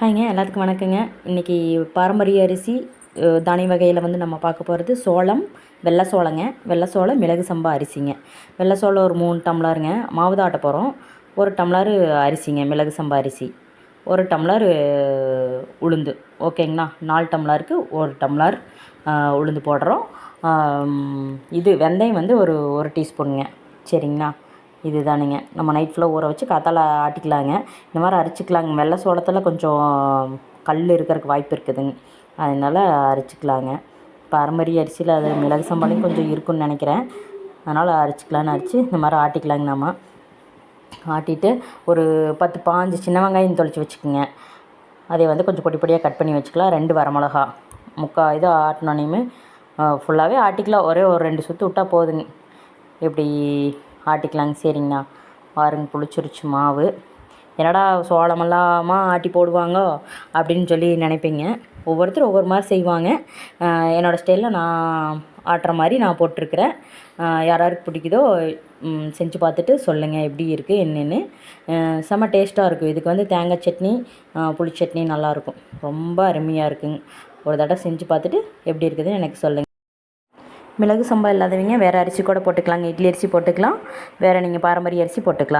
ஹாய்ங்க எல்லாத்துக்கும் வணக்கங்க. இன்றைக்கி பாரம்பரிய அரிசி தானிய வகையில் வந்து நம்ம பார்க்க போகிறது சோளம் வெள்ளை சோளங்க. வெள்ளை சோளம் மிளகு சம்பா அரிசிங்க. வெள்ளை சோளம் ஒரு மூணு டம்ளருங்க. மாவு ஆட்ட போகிறோம் ஒரு டம்ளரு அரிசிங்க மிளகு சம்பா அரிசி. ஒரு டம்ளர் உளுந்து. ஓகேங்கண்ணா நாலு டம்ளருக்கு ஒரு டம்ளர் உளுந்து போடுறோம். இது வெந்தயம் வந்து ஒரு ஒரு டீஸ்பூனுங்க. சரிங்கண்ணா இதுதானுங்க. நம்ம நைட் ஃபுல்லாக ஊற வச்சு காத்தால் ஆட்டிக்கலாங்க. இந்த மாதிரி அரைச்சிக்கலாங்க. வெள்ளை சோளத்தில் கொஞ்சம் கல் இருக்கிறதுக்கு வாய்ப்பு இருக்குதுங்க. அதனால் அரைச்சிக்கலாங்க. பாரம்பரிய அரிசியில் அது மிளகு சம்பாலையும் கொஞ்சம் இருக்குன்னு நினைக்கிறேன். அதனால் அரைச்சிக்கலான்னு அரைச்சி இந்த மாதிரி ஆட்டிக்கலாங்க நம்ம ஆட்டிட்டு ஒரு பத்து பாஞ்சு சின்ன வெங்காயம் தொளிச்சு வச்சுக்கோங்க. அதை வந்து கொஞ்சம் பொடி பொடியாக கட் பண்ணி வச்சுக்கலாம். ரெண்டு வரமிளகா. முக்கால் இது ஆட்டினோனையுமே ஃபுல்லாகவே ஆட்டிக்கலாம். ஒரே ஒரு ரெண்டு சுற்று விட்டால் போதுங்க. இப்படி ஆட்டிக்கலாங்க சரிங்கண்ணா. பாருங்க புளிச்சிருச்சு மாவு. என்னடா சோளமெல்லாமா ஆட்டி போடுவாங்க அப்படின்னு சொல்லி நினைப்பீங்க. ஒவ்வொருத்தரும் ஒவ்வொரு மாதிரி செய்வாங்க. என்னோடய ஸ்டைலில் நான் ஆட்டுற மாதிரி நான் போட்டிருக்கிறேன். யாராருக்கு யார் யாருக்கு பிடிக்குதோ செஞ்சு பார்த்துட்டு சொல்லுங்கள் எப்படி இருக்குது என்னென்னு. செம்ம டேஸ்ட்டாக இருக்கும். இதுக்கு வந்து தேங்காய் சட்னி புளிச்சட்னி புளி சட்னி நல்லாயிருக்கும் ரொம்ப அருமையாக இருக்குங்க. ஒரு தடவை செஞ்சு பார்த்துட்டு எப்படி இருக்குதுன்னு எனக்கு சொல்லுங்கள் மிளகு சம்பா இல்லாதவங்க வேறு அரிசி கூட போட்டுக்கலாங்க. இட்லி அரிசி போட்டுக்கலாம். வேறு நீங்கள் பாரம்பரிய அரிசி போட்டுக்கலாம்.